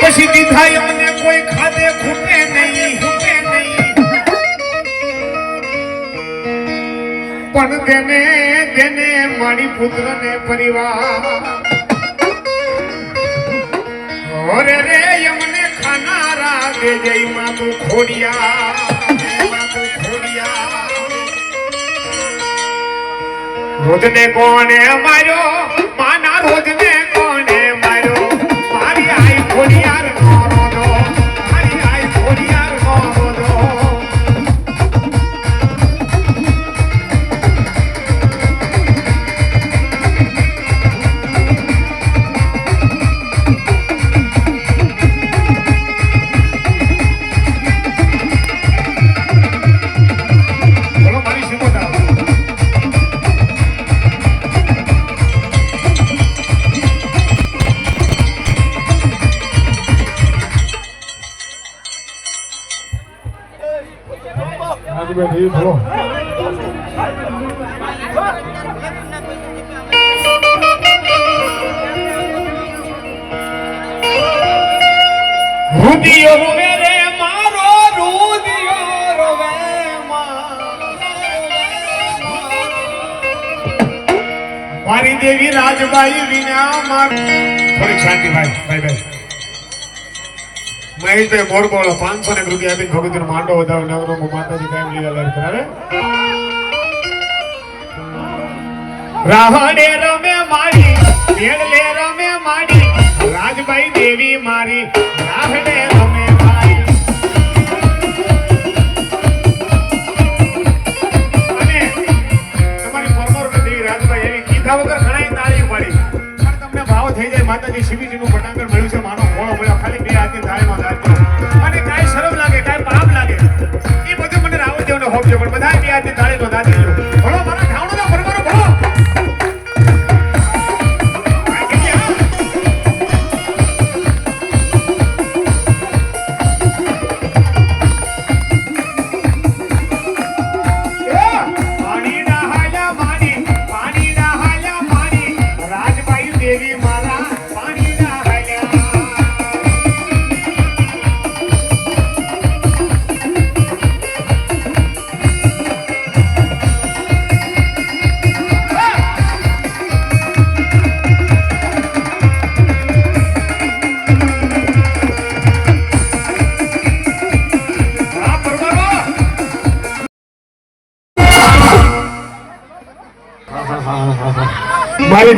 પછી દીધા અમને કોઈ ખાધે ખૂટે નહીં ખૂટે નહીં. પણ તેને તેને મારી પુત્ર ને પરિવાર, ઓરે રે એમને ખાનારા દે જઈ માતુ ખોડિયા ખોડિયા. રોજને કોણે માર્યો? માના રોજને કોણે બોલો. રુદિયો રૂવે મારી દેવી રાજબાઈ વિના મારી થોડી ભાઈ ભાઈ. મહેશભાઈ મોરબોળો પાંચસો ને રૂપિયા આપીને ભગવતીનો માંડો વધારો નવરો માતાજી કાયમ લીલા કરાવે. રાવણે રમે મારી મેળલે રમે મારી, રાજભાઈ દેવી મારી, રાવણે રમે મારી. અને તમારી પરમોર દેવી રાજભાઈ એવી કીધા વગર ઘણા તાળી પાડી. પણ તમને ભાવ થઈ જાય માતાજી, શિવજીનું મને રાવણ હોપ છે પણ બધા બે હાથની થાળીનો તો લીધો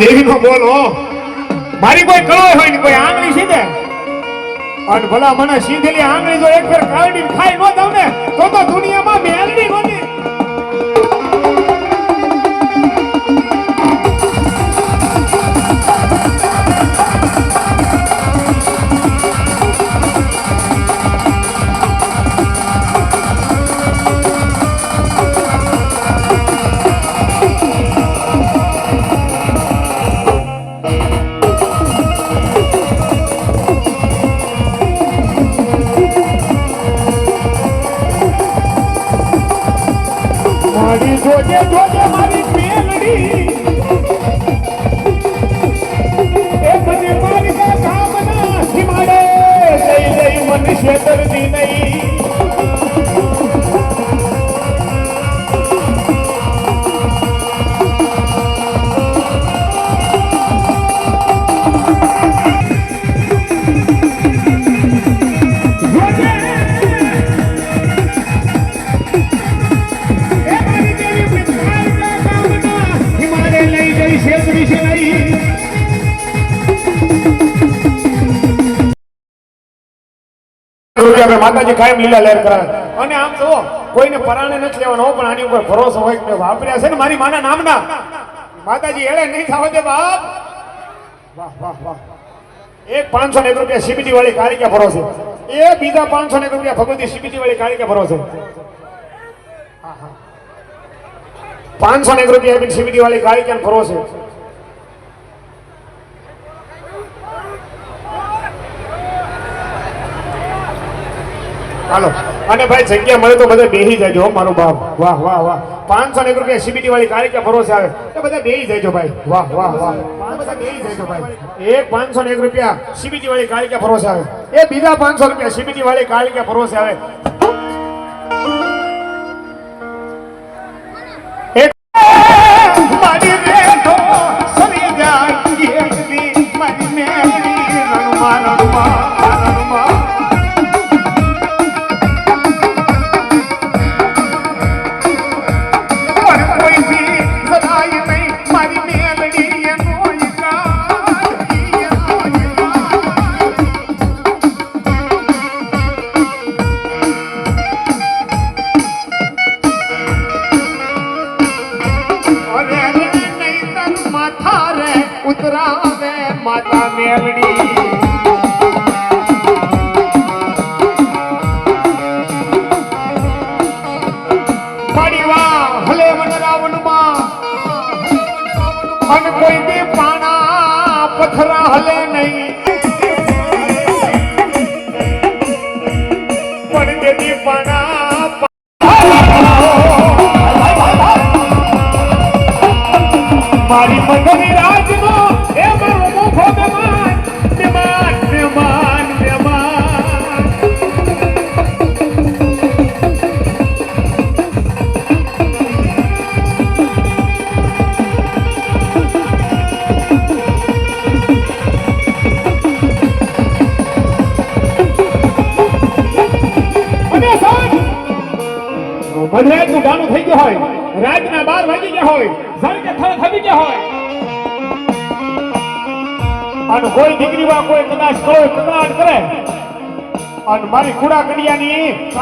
દેવી નો હો. મારી કોઈ કળો હોય ને કોઈ આંગળી સીધે. અને ભલા મને સીધેલી આંગળી જો એક ફેર કાઢી ખાઈ ન દઉં તો તો દુનિયામાં મેલડી નહોતી મારી જોજે જોજે મારી મેલડી એ મને મારી કા કામના હિમાડે જઈ જઈ મન છેતરતી નહીં. માતાજી કાયમ લીલા લહેર કરાવે અને આમ તો કોઈને પરાણે નથી લેવાનો પણ આની ઉપર ભરોસો હોય કે વાપર્યા છે ને મારી માના નામના. માતાજી, એળે નહીં થાવ દે બાપ. વાહ વાહ વાહ. એક પાંચસો ને એક રૂપિયા સીબીટી વાળી કાળિકા ભરો છે એ બીજા પાંચસો ને એક રૂપિયા ભગવતી સીબીટી વાળી કાળિકા ભરો છે પાંચસો ને એક રૂપિયા સીબીટી વાળી કાળિકા ભરો છે હાલો. અને ભાઈ, જગ્યા મળે તો બધા બેહી જાયજો મારો બાપ. વાહ વાહ વાહ. પાંચસો ને રૂપિયા સીબીટી વાળી કારિકા ભરોસે આવે? એ બધા બેહી જાયજો ભાઈ. વાહ વાહ વાહ. બધા બેહી જાયજો ભાઈ. એક પાંચસો ને એક રૂપિયા સીબીટી વાળી કારિકા ભરોસે આવે? એ બીજા પાંચસો રૂપિયા સીબીટી વાળી કારિકા ભરોસે આવે? પથરા હલે નહીં પણ તેથી પાણા મારી મગની રાજનો મધરાજનું ગાણું થઈ ગયું હોય, રાતના બાર વાગી ગયા હોય સાંજે થળ થવી ગયા હોય. અને કોઈ દીકરીમાં કોઈ કદાચ કોઈ કદાચ કરે. અને મારી કુડા કડિયાની